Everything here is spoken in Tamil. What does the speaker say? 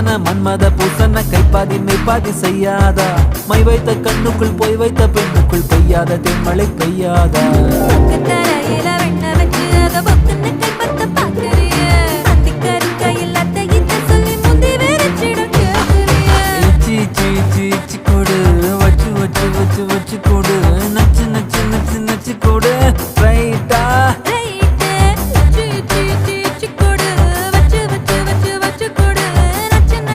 மன்மத பூசன கைப்பாதி மெய்ப்பாதி செய்யாதா. மை வைத்த கண்ணுக்குள் போய் வைத்த பெண்ணுக்குள் பெய்யாத தென்மழை பெய்யாதா.